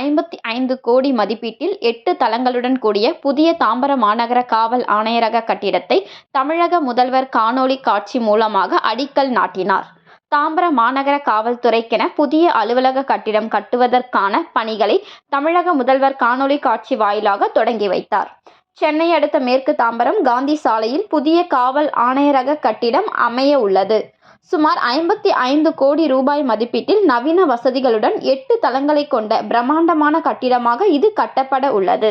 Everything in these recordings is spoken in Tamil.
ஐம்பத்தி ஐந்து கோடி மதிப்பீட்டில் எட்டு தளங்களுடன் கூடிய புதிய தாம்பரம் மாநகர காவல் ஆணையரக கட்டிடத்தை தமிழக முதல்வர் காணொலி காட்சி மூலமாக அடிக்கல் நாட்டினார். தாம்பரம் மாநகர காவல்துறைக்கென புதிய அலுவலக கட்டிடம் கட்டுவதற்கான பணிகளை தமிழக முதல்வர் காணொலி காட்சி வாயிலாக தொடங்கி வைத்தார். சென்னை அடுத்த மேற்கு தாம்பரம் காந்தி சாலையில் புதிய காவல் ஆணையரக கட்டிடம் அமைய உள்ளது. சுமார் ஐம்பத்தி ஐந்து கோடி ரூபாய் மதிப்பீட்டில் நவீன வசதிகளுடன் எட்டு தளங்களை கொண்ட பிரம்மாண்டமான கட்டிடமாக இது கட்டப்பட உள்ளது.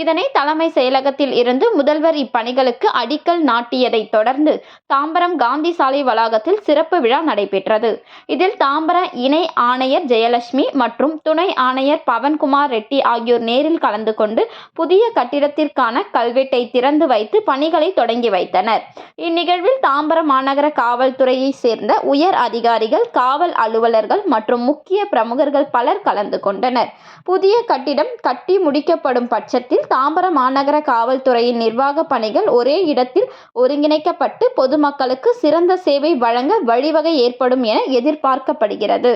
இதனை தலைமை செயலகத்தில் இருந்து முதல்வர் இப்பணிகளுக்கு அடிக்கல் நாட்டியதைத் தொடர்ந்து தாம்பரம் காந்தி சாலை வளாகத்தில் சிறப்பு விழா நடைபெற்றது. இதில் தாம்பரம் இணை ஆணையர் ஜெயலட்சுமி மற்றும் துணை ஆணையர் பவன்குமார் ரெட்டி ஆகியோர் நேரில் கலந்து கொண்டு புதிய கட்டிடத்திற்கான கல்வெட்டை திறந்து வைத்து பணிகளை தொடங்கி வைத்தனர். இந்நிகழ்வில் தாம்பரம் மாநகர காவல்துறையை சேர்ந்த உயர் அதிகாரிகள் காவல் அலுவலர்கள் மற்றும் முக்கிய பிரமுகர்கள் பலர் கலந்து கொண்டனர். புதிய கட்டிடம் கட்டி முடிக்கப்படும் பட்சத்தில் தாம்பரம் மாநகர காவல்துறையின் நிர்வாக பணிகள் ஒரே இடத்தில் ஒருங்கிணைக்கப்பட்டு பொதுமக்களுக்கு சிறந்த சேவை வழங்க வழிவகை ஏற்படும் என எதிர்பார்க்கப்படுகிறது.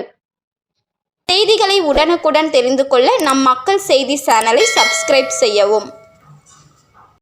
செய்திகளை உடனுக்குடன் தெரிந்து கொள்ள நம் மக்கள் செய்தி சேனலை சப்ஸ்கிரைப் செய்யவும்.